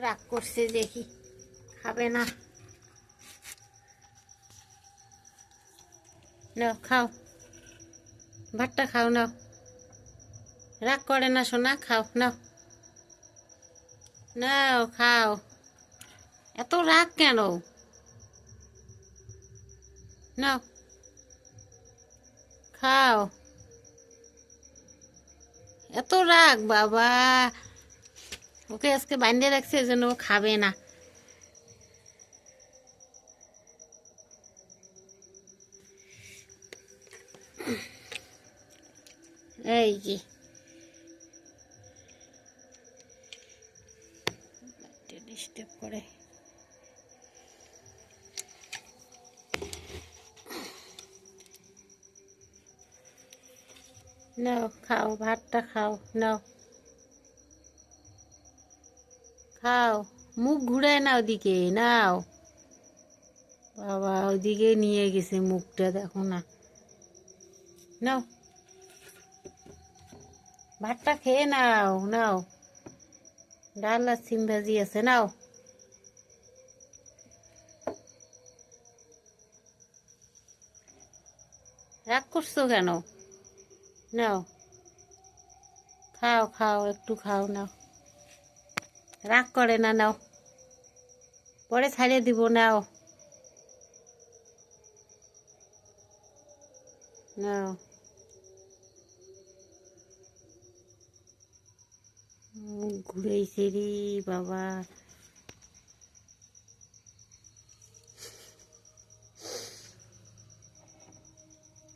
রাগ করছে দেখি, খাবে না। নাও, খাও। ভাতটা খাও, নাও। রাগ করে না সোনা, খাও, নাও। নাও, খাও। এত রাগ কেন? নাও। খাও। এত রাগ, বাবা। ওকে আজকে বান্ধে রাখছে এজন্য ও খাবে না। এই যে ডিস্টার্ব করে। নাও খাও ভাতটা খাও নাও। খাও, মুখ ঘুরায় না ওদিকে, নাও। বাবা ওদিকে নিয়ে গেছে মুখটা, দেখো না। নাও। ভাতটা খেয়ে নাও নাও। ডাল আর সিম ভাজি আছে, নাও। রাগ করছ কেন? নাও। খাও খাও, একটু খাও, নাও। রাগ করে না নাও। পরে ছাড়িয়ে দিব নাও। নাও। ঘুরেছে রে বাবা।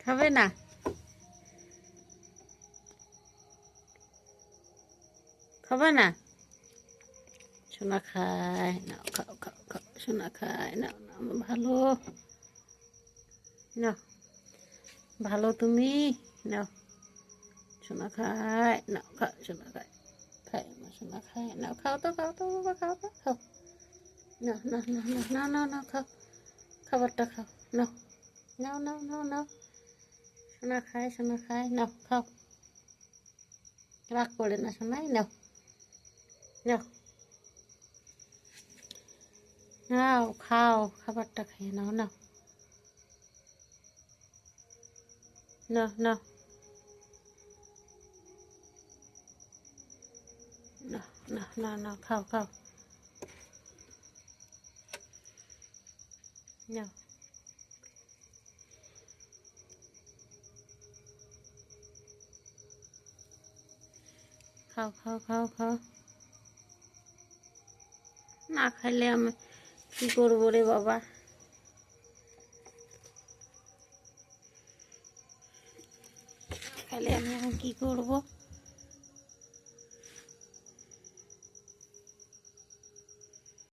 খাবে না? খাবে না? সোনা খায় নাও খাও খাও খাও সোনা খায় নাও নাও ভালো নাও ভালো তুমি নাও সোনা খায় নাও খাও সোনা খায় খায় আমার সোনা খায় নাও খাও তো খাও তো বাবা খাও তো খাও না না না না না না না খাও খাবারটা খাও নাও নাও নাও নাও নাও সোনা খায় সোনা খায় নাও খাও রাগ করে না সোনাই নাও নাও নাও, খাও, খাবারটা খেয়ে নাও নাও। নাও না না না না খাও খাও। নাও। খাও খাও খাও খাও। না খাইলে আমি কি করব রে বাবা? তাহলে আমি এখন কি করব?